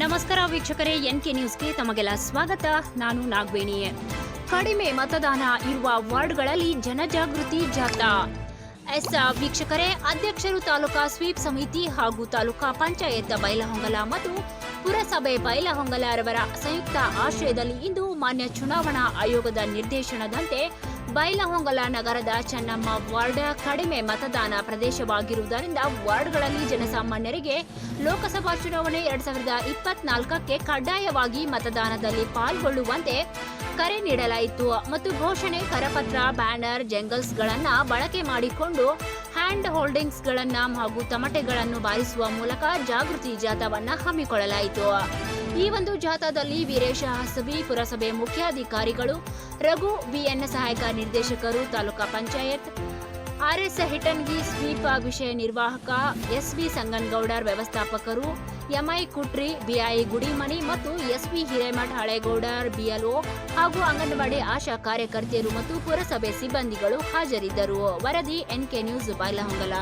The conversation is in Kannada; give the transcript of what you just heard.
ನಮಸ್ಕಾರ ವೀಕ್ಷಕರೇ ಎನ್ ಕೆ ನ್ಯೂಸ್ಗೆ ತಮಗೆಲ್ಲ ಸ್ವಾಗತ. ನಾನು ನಾಗವೇಣಿ. ಕಡಿಮೆ ಮತದಾನ ಇರುವ ವಾರ್ಡ್ಗಳಲ್ಲಿ ಜನಜಾಗೃತಿ ಜಾಥಾ. ಎಸ್, ವೀಕ್ಷಕರೇ, ಅಧ್ಯಕ್ಷರು ತಾಲೂಕಾ ಸ್ವೀಪ್ ಸಮಿತಿ ಹಾಗೂ ತಾಲೂಕಾ ಪಂಚಾಯತ್ ಬೈಲಹೊಂಗಲ ಮತ್ತು ಪುರಸಭೆ ಬೈಲಹೊಂಗಲರವರ ಸಂಯುಕ್ತ ಆಶ್ರಯದಲ್ಲಿ ಇಂದು ಮಾನ್ಯ ಚುನಾವಣಾ ಆಯೋಗದ ನಿರ್ದೇಶನದಂತೆ ಬೈಲಹೊಂಗಲ ನಗರದ ಚೆನ್ನಮ್ಮ ವಾರ್ಡ್ ಕಡಿಮೆ ಮತದಾನ ಪ್ರದೇಶವಾಗಿರುವುದರಿಂದ ವಾರ್ಡ್ಗಳಲ್ಲಿ ಜನಸಾಮಾನ್ಯರಿಗೆ ಲೋಕಸಭಾ ಚುನಾವಣೆ ಎರಡ್ ಸಾವಿರದ ಇಪ್ಪತ್ನಾಲ್ಕಕ್ಕೆ ಕಡ್ಡಾಯವಾಗಿ ಮತದಾನದಲ್ಲಿ ಪಾಲ್ಗೊಳ್ಳುವಂತೆ ಕರೆ ನೀಡಲಾಯಿತು ಮತ್ತು ಘೋಷಣೆ, ಕರಪತ್ರ, ಬ್ಯಾನರ್, ಜಂಗಲ್ಸ್ಗಳನ್ನ ಬಳಕೆ ಮಾಡಿಕೊಂಡು ಹ್ಯಾಂಡ್ ಹೋಲ್ಡಿಂಗ್ಸ್ಗಳನ್ನು ಹಾಗೂ ತಮಟೆಗಳನ್ನು ಬಾರಿಸುವ ಮೂಲಕ ಜಾಗೃತಿ ಜಾಥಾವನ್ನ ಹಮ್ಮಿಕೊಳ್ಳಲಾಯಿತು. ಈ ಒಂದು ಜಾಥಾದಲ್ಲಿ ವೀರೇಶ ಹಸಬಿ ಪುರಸಭೆ ಮುಖ್ಯಾಧಿಕಾರಿಗಳು ರಘು ಬಿಎನ್ ಸಹಾಯಕ ನಿರ್ದೇಶಕರು, ತಾಲೂಕಾ ಪಂಚಾಯತ್. ಆರ್ಎಸ್ ಹಿಟನ್ಗಿ ಸ್ವೀಪ ವಿಷಯ ನಿರ್ವಾಹಕ, ಎಸ್ವಿ ಸಂಗನಗೌಡರ್ ವ್ಯವಸ್ಥಾಪಕರು, ಎಂಐ ಕುಟ್ರಿ, ಬಿಐ ಗುಡಿಮಣಿ ಮತ್ತು ಎಸ್ವಿ ಹಿರೇಮಠ ಹಳೇಗೌಡರ್, ಬಿಎಲ್ಒ ಹಾಗೂ ಅಂಗನವಾಡಿ ಆಶಾ ಕಾರ್ಯಕರ್ತೆಯರು ಮತ್ತು ಪುರಸಭೆ ಸಿಬ್ಬಂದಿಗಳು ಹಾಜರಿದ್ದರು. ವರದಿ ಎನ್ಕೆ ನ್ಯೂಸ್ ಬೈಲಹೊಂಗಲ